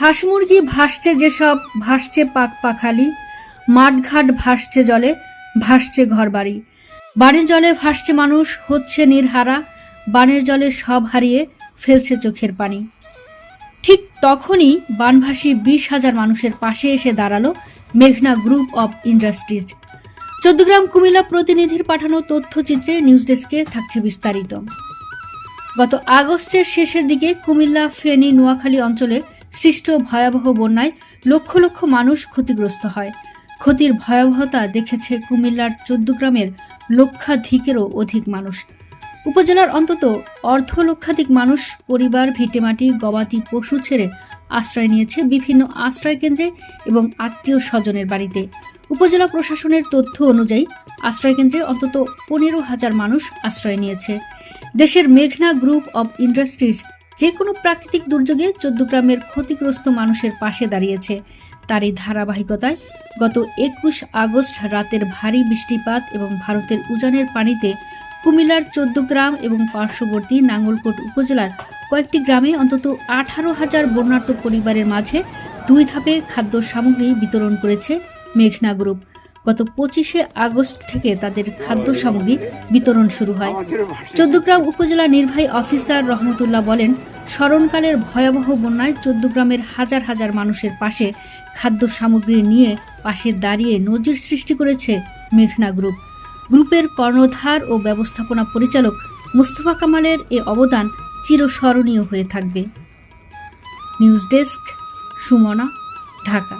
হাঁস মুরগি ভাসছে যেসব, ভাসছে পাক পাখালি, মাঠঘাট ভাসছে জলে, ভাসছে ঘরবাড়ি। বানের জলে ভাসছে মানুষ, হচ্ছে নির্হারা, বানের জলে সব হারিয়ে ফেলছে চোখের পানি। ঠিক তখনই বানভাসী বিশ হাজার মানুষের পাশে এসে দাঁড়াল মেঘনা group of industries Chauddagram Comilla প্রতিনিধির পাঠানো তথ্যচিত্রে নিউজ ডেস্কে থাকছে বিস্তারিত। গত আগস্টের শেষের দিকে কুমিল্লা, ফেনী, নোয়াখালী অঞ্চলে সৃষ্ট ভয়াবহ বন্যায় লক্ষ লক্ষ মানুষ ক্ষতিগ্রস্ত হয়। ক্ষতির ভয়াবহতা দেখেছে কুমিল্লার চোদ্দ গ্রামের লক্ষাধিকেরও অধিক মানুষ। উপজেলার অন্তত অর্ধ লক্ষাধিক মানুষ পরিবার, ভিটেমাটি, গবাদি পশু ছেড়ে আশ্রয় নিয়েছে বিভিন্ন আশ্রয় কেন্দ্রে এবং আত্মীয় স্বজনের বাড়িতে। উপজেলা প্রশাসনের তথ্য অনুযায়ী আশ্রয়কেন্দ্রে অন্তত পনেরো হাজার মানুষ আশ্রয় নিয়েছে। দেশের মেঘনা গ্রুপ অব ইন্ডাস্ট্রিজ যে কোনো প্রাকৃতিক দুর্যোগে চোদ্দগ্রামের ক্ষতিগ্রস্ত মানুষের পাশে দাঁড়িয়েছে। তার এই ধারাবাহিকতায় গত একুশ আগস্ট রাতের ভারী বৃষ্টিপাত এবং ভারতের উজানের পানিতে কুমিল্লার চোদ্দ গ্রাম এবং পার্শ্ববর্তী নাঙ্গলকোট উপজেলার কয়েকটি গ্রামে অন্তত আঠারো হাজার বন্যার্থ পরিবারের মাঝে দুই ধাপে খাদ্য সামগ্রী বিতরণ করেছে মেঘনা গ্রুপ। গত পঁচিশে আগস্ট থেকে তাদের খাদ্য সামগ্রী বিতরণ শুরু হয়। চোদ্দগ্রাম উপজেলা নির্বাহী অফিসার রহমতুল্লাহ বলেন, স্মরণকালের ভয়াবহ বন্যায় চোদ্দগ্রামের হাজার হাজার মানুষের পাশে খাদ্য সামগ্রী নিয়ে পাশে দাঁড়িয়ে নজির সৃষ্টি করেছে মেঘনা গ্রুপ। গ্রুপের কর্ণধার ও ব্যবস্থাপনা পরিচালক মুস্তফা কামালের এ অবদান চিরস্মরণীয় হয়ে থাকবে। News desk Sumona Dhaka.